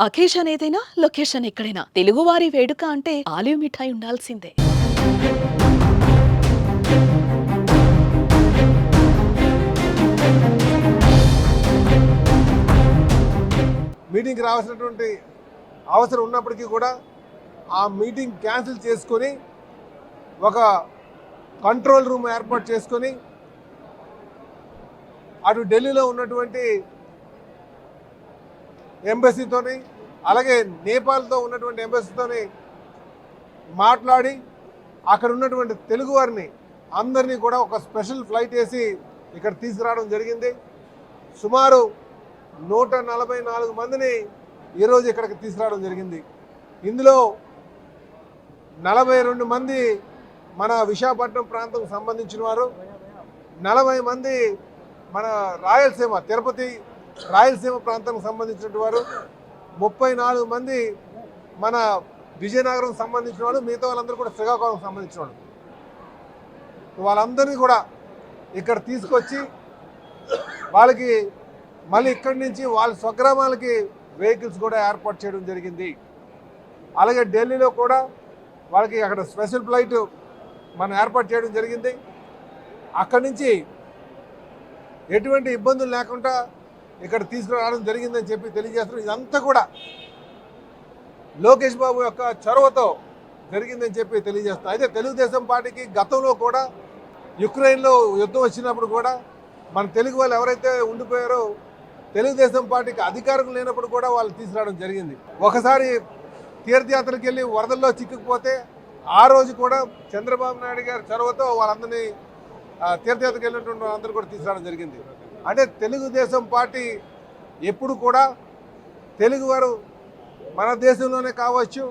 Occasion ఏదైనా location ఎక్కడైనా. తెలుగువారి వేడుక అంటే ఆలివ్ మిఠాయి ఉండాల్సిందే. మీటింగ్కి రావాల్సినటువంటి అవసరం ఉన్నప్పటికీ కూడా ఆ మీటింగ్ క్యాన్సిల్ చేసుకొని ఒక కంట్రోల్ రూమ్ ఏర్పాటు చేసుకొని అటు ఢిల్లీలో ఉన్నటువంటి ఎంబసీతోని అలాగే నేపాల్తో ఉన్నటువంటి ఎంబసీతోని మాట్లాడి అక్కడ ఉన్నటువంటి తెలుగు వారిని అందరినీ కూడా ఒక స్పెషల్ ఫ్లైట్ వేసి ఇక్కడ తీసుకురావడం జరిగింది. సుమారు నూట నలభై నాలుగు మందిని ఈరోజు ఇక్కడికి తీసుకురావడం జరిగింది. ఇందులో నలభై రెండు మంది మన విశాఖపట్నం ప్రాంతం సంబంధించిన వారు నలభై మంది మన రాయలసీమ తిరుపతి రాయలసీమ ప్రాంతానికి సంబంధించిన వారు ముప్పై నాలుగు మంది మన విజయనగరం సంబంధించిన వాళ్ళు మిగతా వాళ్ళందరూ కూడా శ్రీకాకుళం సంబంధించిన వాళ్ళు. వాళ్ళందరినీ కూడా ఇక్కడ తీసుకొచ్చి వాళ్ళకి మళ్ళీ ఇక్కడి నుంచి వాళ్ళ స్వగ్రామాలకి వెహికల్స్ కూడా ఏర్పాటు చేయడం జరిగింది. అలాగే ఢిల్లీలో కూడా వాళ్ళకి అక్కడ స్పెషల్ ఫ్లైట్ మనం ఏర్పాటు చేయడం జరిగింది. అక్కడి నుంచి ఎటువంటి ఇబ్బందులు లేకుండా ఇక్కడ తీసుకురావడం జరిగిందని చెప్పి తెలియజేస్తున్నాం ఇదంతా కూడా లోకేష్ బాబు యొక్క చొరవతో జరిగిందని చెప్పి తెలియజేస్తాం అయితే తెలుగుదేశం పార్టీకి గతంలో కూడా యుక్రెయిన్లో యుద్ధం వచ్చినప్పుడు కూడా మన తెలుగు వాళ్ళు ఎవరైతే ఉండిపోయారో తెలుగుదేశం పార్టీకి అధికారం లేనప్పుడు కూడా వాళ్ళు తీసుకురావడం జరిగింది. ఒకసారి తీర్థయాత్రకి వెళ్ళి వరదల్లో చిక్కుకుపోతే ఆ రోజు కూడా చంద్రబాబు నాయుడు గారి చొరవతో వాళ్ళందరినీ తీర్థయాత్రకు వెళ్ళినటువంటి అందరూ కూడా తీసుకురావడం జరిగింది. అంటే తెలుగుదేశం పార్టీ ఎప్పుడు కూడా తెలుగువారు మన దేశంలోనే కావచ్చు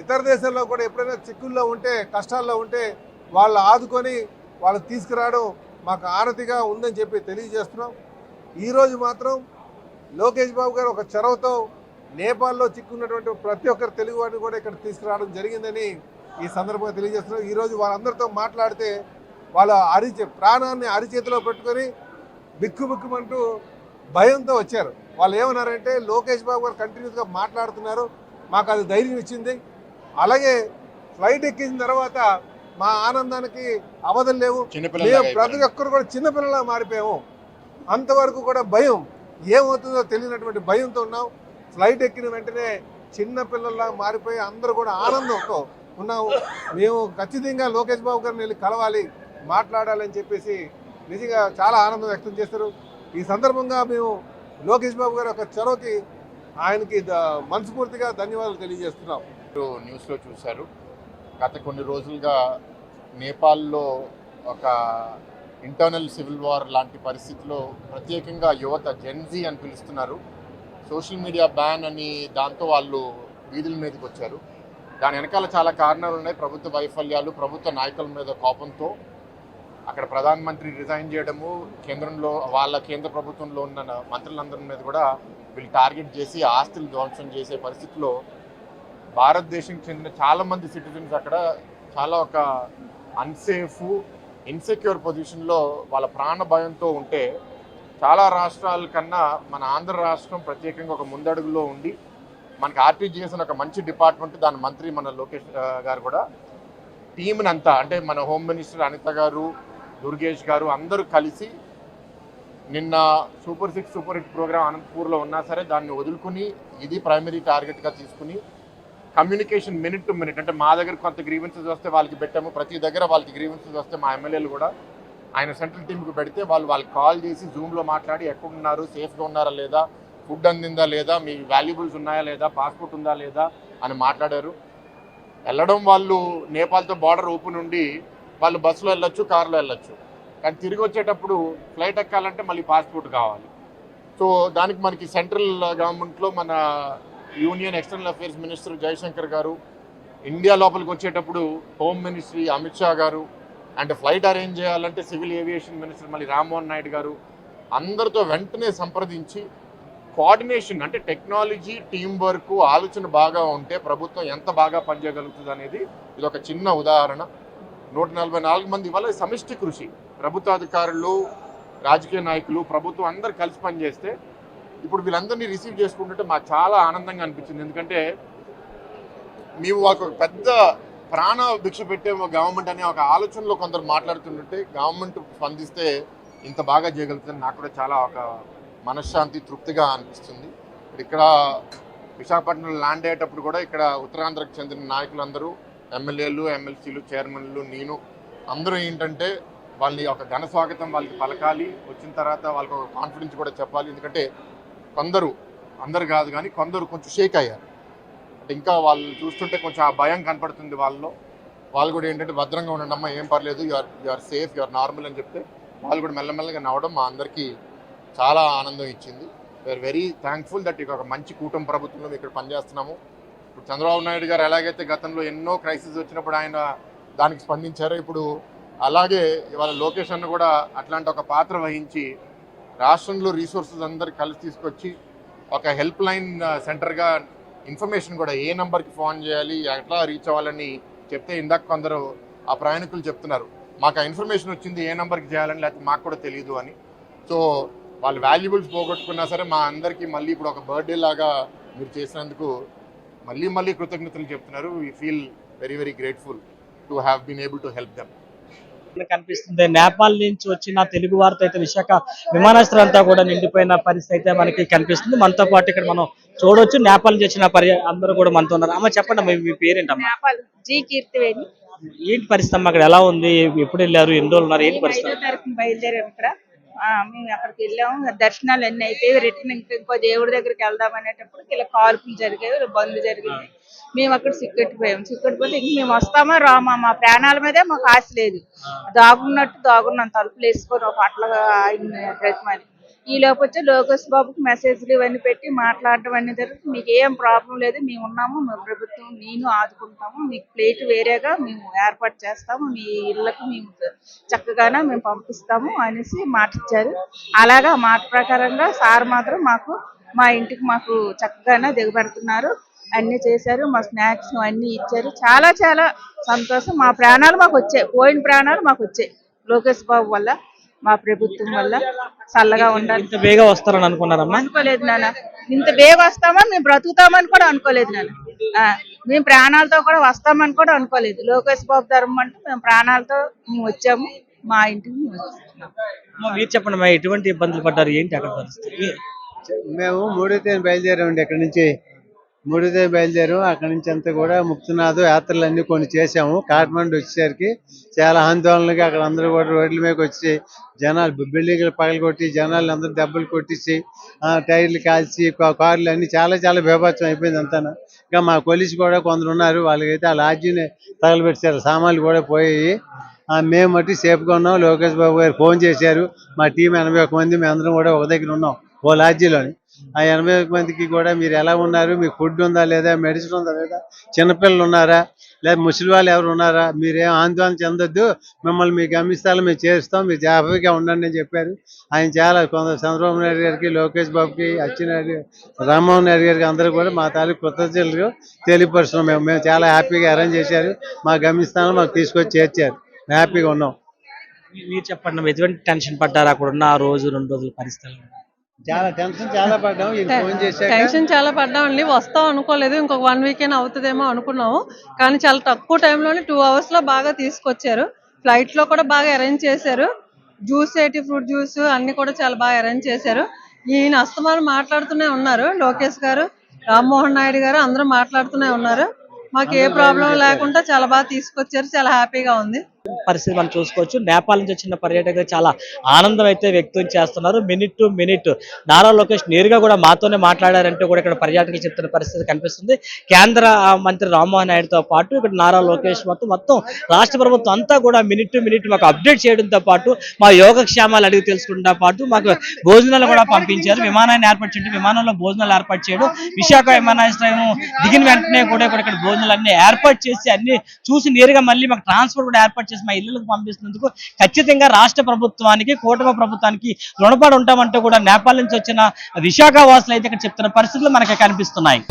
ఇతర దేశాల్లో కూడా ఎప్పుడైనా చిక్కుల్లో ఉంటే కష్టాల్లో ఉంటే వాళ్ళు ఆదుకొని వాళ్ళు తీసుకురావడం మాకు ఆనతిగా ఉందని చెప్పి తెలియజేస్తున్నాం. ఈరోజు మాత్రం లోకేష్ బాబు గారు ఒక చొరవతో నేపాల్లో చిక్కున్నటువంటి ప్రతి ఒక్కరు తెలుగు వారిని కూడా ఇక్కడ తీసుకురావడం జరిగిందని ఈ సందర్భంగా తెలియజేస్తున్నాం. ఈరోజు వాళ్ళందరితో మాట్లాడితే వాళ్ళ అరిచే ప్రాణాన్ని అరిచేతిలో పెట్టుకొని బిక్కు బిక్కుమంటూ భయంతో వచ్చారు. వాళ్ళు ఏమన్నారంటే లోకేష్ బాబు గారు కంటిన్యూస్గా మాట్లాడుతున్నారు. మాకు అది ధైర్యం ఇచ్చింది. అలాగే ఫ్లైట్ ఎక్కిన తర్వాత మా ఆనందానికి అవధం లేవు. మేము ప్రతి ఒక్కరు కూడా చిన్నపిల్లలా మారిపోయాము. అంతవరకు కూడా భయం ఏమవుతుందో తెలియనటువంటి భయంతో ఉన్నాం. ఫ్లైట్ ఎక్కిన వెంటనే చిన్న పిల్లల్లా మారిపోయి అందరూ కూడా ఆనందంతో ఉన్నాము. మేము ఖచ్చితంగా లోకేష్ బాబు గారిని వెళ్ళి కలవాలి. మాట్లాడాలని చెప్పేసి నిజంగా చాలా ఆనందం వ్యక్తం చేస్తారు ఈ సందర్భంగా మేము లోకేష్ బాబు గారి యొక్క చొరవకి ఆయనకి మనస్ఫూర్తిగా ధన్యవాదాలు తెలియజేస్తున్నాం. మీరు న్యూస్లో చూశారు. గత కొన్ని రోజులుగా నేపాల్లో ఒక ఇంటర్నల్ సివిల్ వార్ లాంటి పరిస్థితిలో ప్రత్యేకంగా యువత జెన్జీ అని పిలుస్తున్నారు. సోషల్ మీడియా బ్యాన్ అని దాంతో వాళ్ళు వీధుల మీదకి వచ్చారు. దాని వెనకాల చాలా కారణాలు ఉన్నాయి. ప్రభుత్వ వైఫల్యాలు ప్రభుత్వ నాయకుల మీద కోపంతో అక్కడ ప్రధానమంత్రి రిజైన్ చేయడము కేంద్రంలో వాళ్ళ కేంద్ర ప్రభుత్వంలో ఉన్న మంత్రులందరి మీద కూడా వీళ్ళు టార్గెట్ చేసి ఆస్తులు ధ్వంసం చేసే పరిస్థితిలో భారతదేశం చెందిన చాలామంది సిటిజన్స్ అక్కడ చాలా ఒక అన్సేఫ్ ఇన్సెక్యూర్ పొజిషన్లో వాళ్ళ ప్రాణ భయంతో ఉంటే చాలా రాష్ట్రాల కన్నా మన ఆంధ్ర రాష్ట్రం ప్రత్యేకంగా ఒక ముందడుగులో ఉండి మనకి ఆర్టీజీఎస్ అని ఒక మంచి డిపార్ట్మెంట్ దాని మంత్రి మన లోకేష్ గారు కూడా టీంని అంతా అంటే మన హోమ్ మినిస్టర్ అనిత గారు దుర్గేష్ గారు అందరూ కలిసి నిన్న super six super hit program అనంతపూర్లో ఉన్నా సరే దాన్ని వదులుకుని ఇది ప్రైమరీ టార్గెట్గా తీసుకుని కమ్యూనికేషన్ మినిట్ టు మినిట్ అంటే మా దగ్గర కొంత గ్రీవెన్సెస్ వస్తే వాళ్ళకి పెట్టాము ప్రతి దగ్గర వాళ్ళకి గ్రీవెన్సెస్ వస్తే మా ఎమ్మెల్యేలు కూడా ఆయన సెంట్రల్ టీంకి పెడితే వాళ్ళు వాళ్ళకి కాల్ చేసి జూమ్లో మాట్లాడి ఎక్కడ ఉన్నారు సేఫ్గా ఉన్నారా లేదా ఫుడ్ అందిందా లేదా మీ వాల్యుబుల్స్ ఉన్నాయా లేదా పాస్పోర్ట్ ఉందా లేదా అని మాట్లాడారు. వెళ్ళడం వాళ్ళు నేపాల్తో బార్డర్ ఓపెన్ ఉండి వాళ్ళు బస్సులో వెళ్ళొచ్చు కారులో వెళ్ళొచ్చు. కానీ తిరిగి వచ్చేటప్పుడు ఫ్లైట్ ఎక్కాలంటే మళ్ళీ పాస్పోర్ట్ కావాలి. సో దానికి మనకి సెంట్రల్ గవర్నమెంట్లో మన union external affairs minister Jaishankar garu India లోపలికి వచ్చేటప్పుడు home ministry Amit Shah garu and flight arrange చేయాలంటే సివిల్ ఏవియేషన్ మినిస్టర్ మళ్ళీ రామ్మోహన్ నాయుడు గారు అందరితో వెంటనే సంప్రదించి కోఆర్డినేషన్ అంటే టెక్నాలజీ టీం వర్క్ ఆలోచన బాగా ఉంటే ప్రభుత్వం ఎంత బాగా పనిచేయగలుగుతుంది అనేది ఇది ఒక చిన్న ఉదాహరణ. నూట నలభై నాలుగు మంది వల్ల సమిష్టి కృషి. ప్రభుత్వాధికారులు రాజకీయ నాయకులు ప్రభుత్వం అందరు కలిసి పనిచేస్తే ఇప్పుడు వీళ్ళందరినీ రిసీవ్ చేసుకుంటుంటే మాకు చాలా ఆనందంగా అనిపించింది. ఎందుకంటే మేము ఒక పెద్ద ప్రాణ భిక్ష పెట్టే గవర్నమెంట్ అనే ఒక ఆలోచనలో కొందరు మాట్లాడుతుంటే గవర్నమెంట్ స్పందిస్తే ఇంత బాగా చేయగలుగుతుంది నాకు కూడా చాలా ఒక మనశ్శాంతి తృప్తిగా అనిపిస్తుంది. ఇక్కడ విశాఖపట్నంలో ల్యాండ్ అయ్యేటప్పుడు కూడా ఇక్కడ ఉత్తరాంధ్రకు చెందిన నాయకులందరూ ఎమ్మెల్యేలు ఎమ్మెల్సీలు చైర్మన్లు నేను అందరూ ఏంటంటే వాళ్ళని ఒక ఘన స్వాగతం వాళ్ళకి పలకాలి. వచ్చిన తర్వాత వాళ్ళకి ఒక కాన్ఫిడెన్స్ కూడా చెప్పాలి. ఎందుకంటే కొందరు అందరు కాదు కానీ కొందరు కొంచెం షేక్ అయ్యారు. అంటే ఇంకా వాళ్ళు చూస్తుంటే కొంచెం ఆ భయం కనపడుతుంది వాళ్ళలో. వాళ్ళు కూడా ఏంటంటే భద్రంగా ఉండండి ఏం పర్లేదు you're you're safe you're normal అని చెప్తే వాళ్ళు కూడా మెల్లమెల్లగా నవ్వడం మా అందరికీ చాలా ఆనందం ఇచ్చింది. వీఆర్ వెరీ థ్యాంక్ఫుల్ దట్ ఇక ఒక మంచి కూటమి ప్రభుత్వంలో ఇక్కడ పనిచేస్తున్నాము. ఇప్పుడు చంద్రబాబు నాయుడు గారు ఎలాగైతే గతంలో ఎన్నో క్రైసిస్ వచ్చినప్పుడు ఆయన దానికి స్పందించారో ఇప్పుడు అలాగే ఇవాళ లోకేష్ అన్న కూడా అట్లాంటి ఒక పాత్ర వహించి రాష్ట్రంలో రీసోర్సెస్ అందరు కలిసి తీసుకొచ్చి ఒక హెల్ప్ లైన్ సెంటర్గా ఇన్ఫర్మేషన్ కూడా ఏ నెంబర్కి ఫోన్ చేయాలి ఎట్లా రీచ్ అవ్వాలని చెప్తే ఇందాక కొందరు ఆ ప్రయాణికులు చెప్తున్నారు. మాకు ఆ ఇన్ఫర్మేషన్ వచ్చింది ఏ నెంబర్కి చేయాలని లేకపోతే మాకు కూడా తెలియదు అని. సో వాళ్ళు వాల్యుబుల్స్ పోగొట్టుకున్నా సరే మా అందరికీ మళ్ళీ ఇప్పుడు ఒక బర్త్డే లాగా మీరు చేసినందుకు మళ్ళీ మళ్ళీ కృతజ్ఞతలు చెప్తున్నారు. We feel very very grateful to have been able to help them కనిపిస్తుంది నేపాల్ నుంచి వచ్చిన తెలుగు వారితో అయితే విశాఖ విమానాశ్రయం అంతా కూడా నిండిపోయిన పరిస్థితి అయితే మనకి కనిపిస్తుంది. మనతో పాటు ఇక్కడ మనం చూడొచ్చు నేపాల్ నుంచి వచ్చిన పర్య అందరూ కూడా మనతో ఉన్నారు. అమ్మ చెప్పండి అమ్మ, మీ పేరేంటమ్మా? నేపాల్ జీ కీర్తివేణి. ఏంటి పరిస్థితి అమ్మ? అక్కడ ఎలా ఉంది? ఎప్పుడు వెళ్ళారు? ఎన్ని రోజులు ఉన్నారు? ఏంటి పరిస్థితి? తారీఖున బయలుదేరాము ఇక్కడ. మేము అక్కడికి వెళ్ళాము. దర్శనాలు అన్ని అయిపోయి రిటర్న్ ఇంక ఇంకో దేవుడి దగ్గరికి వెళ్దాం అనేటప్పుడు ఇలా కాల్పులు జరిగాయి బంద్ జరిగింది. మేము అక్కడ సిక్కెట్టిపోయాము సిక్కెట్టిపోతే ఇంక మేము వస్తామా రామా? మా ప్రాణాల మీదే మాకు ఆశ లేదు. దాగున్నట్టు దాగున్నాం తలుపులు వేసుకొని ఒక అట్లా ఆయన ప్రతిమని ఈ లోపు వచ్చి లోకేష్ బాబుకి మెసేజ్లు ఇవన్నీ పెట్టి మాట్లాడడం అన్ని జరుగుతుంది. మీకు ఏం ప్రాబ్లం లేదు. మేము ఉన్నాము మా ప్రభుత్వం నేను ఆదుకుంటాము. మీకు ప్లేట్ వేరేగా మేము ఏర్పాటు చేస్తాము. మీ ఇళ్ళకి మేము చక్కగానే మేము పంపిస్తాము అనేసి మాట ఇచ్చారు. అలాగా మాట ప్రకారంగా సార్ మాత్రం మాకు మా ఇంటికి మాకు చక్కగానే దిగబెడుతున్నారు. అన్ని చేశారు మా స్నాక్స్ అన్ని ఇచ్చారు. చాలా చాలా సంతోషం. మా ప్రాణాలు మాకు వచ్చాయి. పోయిన ప్రాణాలు మాకు వచ్చాయి లోకేష్ బాబు వల్ల. మా ప్రభుత్వం వల్ల చల్లగా ఉండాలి. ఇంత బేగా వస్తారని అనుకున్నారమ్మా? అనుకోలేదు నాన్న. ఇంత బేగ వస్తామని మేము బ్రతుకుతామని కూడా అనుకోలేదు నాన్న. ఆ, మేము ప్రాణాలతో కూడా వస్తామని కూడా అనుకోలేదు. లోకేష్ బాబు ధర్మం అంటే మేము ప్రాణాలతో మేము వచ్చాము. మా ఇంటికి మీరు చెప్పండి అమ్మా ఎటువంటి ఇబ్బందులు పడ్డారు? ఏంటి అక్కడ పరిస్థితి? మేము మూడో తేదీ బయలుదేరామండి ఇక్కడ నుంచి. మూడుదే బయలుదేరు. బయలుదేరాం అక్కడ నుంచి అంతా కూడా ముక్తినాథ్ యాత్రలు అన్ని కొన్ని చేసాము కాఠ్మండు వచ్చేసరికి చాలా ఆందోళనగా అక్కడ అందరూ కూడా రోడ్ల మీదకి వచ్చి జనాలు బిల్డింగ్లు పగలగొట్టి జనాలు అందరూ దెబ్బలు కొట్టించి ఆ, టైర్లు కాల్చి కార్లు అన్ని చాలా చాలా బీభత్సం అయిపోయింది అంతా ఇంకా మా కొలిసి కూడా కొందరు ఉన్నారు. వాళ్ళకైతే ఆ లాడ్జీని తగలబెట్టారు సామాన్లు కూడా పోయాయి. మేము మట్టి సేఫ్గా ఉన్నాం. లోకేష్ బాబు గారు ఫోన్ చేశారు. మా టీం ఎనభై ఒక మంది మేము అందరం కూడా ఒక దగ్గర ఉన్నాం. ఓ లాడ్జీలోని. ఆ ఎనభై ఒక మందికి కూడా మీరు ఎలా ఉన్నారు? మీకు ఫుడ్ ఉందా లేదా? మెడిసిన్ ఉందా లేదా? చిన్నపిల్లలు ఉన్నారా? లేదా ముసలి వాళ్ళు ఎవరు ఉన్నారా? మీరేం ఆందోళన చెందొద్దు. మిమ్మల్ని మీ గమ్యస్థానం మేము చేరుస్తాం. మీరు జాగ్రత్తగా ఉండండి అని చెప్పారు. ఆయన చాలా కొంత చంద్రబాబు నాయుడు గారికి లోకేష్ బాబుకి అచ్చెన్నాయుడు రామ్మోహన్ నాయుడు గారికి అందరూ కూడా మా తాలూకు కృతజ్ఞతలు తెలియపరుస్తున్నాం. మేము మేము చాలా హ్యాపీగా అరేంజ్ చేశారు. మా గమ్యస్థానం మాకు తీసుకొచ్చి చేర్చారు. హ్యాపీగా ఉన్నాం. మీరు చెప్పండి ఎటువంటి టెన్షన్ పడ్డారు? అక్కడ ఉన్న ఆ రోజు రెండు రోజుల పరిస్థితులు. చాలా టెన్షన్ చాలా పడ్డాం. ఫోన్ టెన్షన్ చాలా పడ్డామండి వస్తాం అనుకోలేదు. ఇంకొక వన్ వీకెండ్ అవుతుందేమో అనుకున్నాము. కానీ చాలా తక్కువ టైంలోనే టూ అవర్స్లో బాగా తీసుకొచ్చారు. ఫ్లైట్లో కూడా బాగా అరేంజ్ చేశారు. జ్యూస్ ఏంటి ఫ్రూట్ జ్యూస్ అన్ని కూడా చాలా బాగా అరేంజ్ చేశారు. ఈయన అస్తమానం మాట్లాడుతూనే ఉన్నారు. లోకేష్ గారు రామ్మోహన్ నాయుడు గారు అందరూ మాట్లాడుతూనే ఉన్నారు. మాకు ఏ ప్రాబ్లం లేకుండా చాలా బాగా తీసుకొచ్చారు. చాలా హ్యాపీగా ఉంది. పరిస్థితి మనం చూసుకోవచ్చు. నేపాల్ నుంచి వచ్చిన పర్యాటకులు చాలా ఆనందం అయితే వ్యక్తం చేస్తున్నారు. Minute to minute Nara Lokesh నేరుగా కూడా మాతోనే మాట్లాడారంటే కూడా ఇక్కడ పర్యాటకులు చెప్తున్న పరిస్థితి కనిపిస్తుంది. కేంద్ర మంత్రి రామ్మోహన్ నాయుడుతో పాటు ఇక్కడ నారా లోకేష్ మొత్తం మొత్తం రాష్ట్ర ప్రభుత్వం అంతా కూడా మినిట్ టు మినిట్ మాకు అప్డేట్ చేయడంతో పాటు మా యోగక్షేమాలు అడిగి తెలుసుకుంటా పాటు మాకు భోజనాలు కూడా పంపించారు. విమానాన్ని ఏర్పాటు చేయడం విమానంలో భోజనాలు ఏర్పాటు చేయడం విశాఖ విమానాశ్రయం దిగిన వెంటనే కూడా ఇక్కడ ఇక్కడ భోజనాలు అన్ని ఏర్పాటు చేసి అన్ని చూసి నేరుగా మళ్ళీ మాకు ట్రాన్స్పోర్ట్ కూడా ఏర్పాటు చేసి మా ఇళ్ళకు పంపిస్తున్నందుకు ఖచ్చితంగా రాష్ట్ర ప్రభుత్వానికి కూటమి ప్రభుత్వానికి రుణపడి ఉంటామంటూ కూడా నేపాల్ నుంచి వచ్చిన విశాఖ వాసులు అయితే ఇక్కడ చెప్తున్న పరిస్థితులు మనకి కనిపిస్తున్నాయి.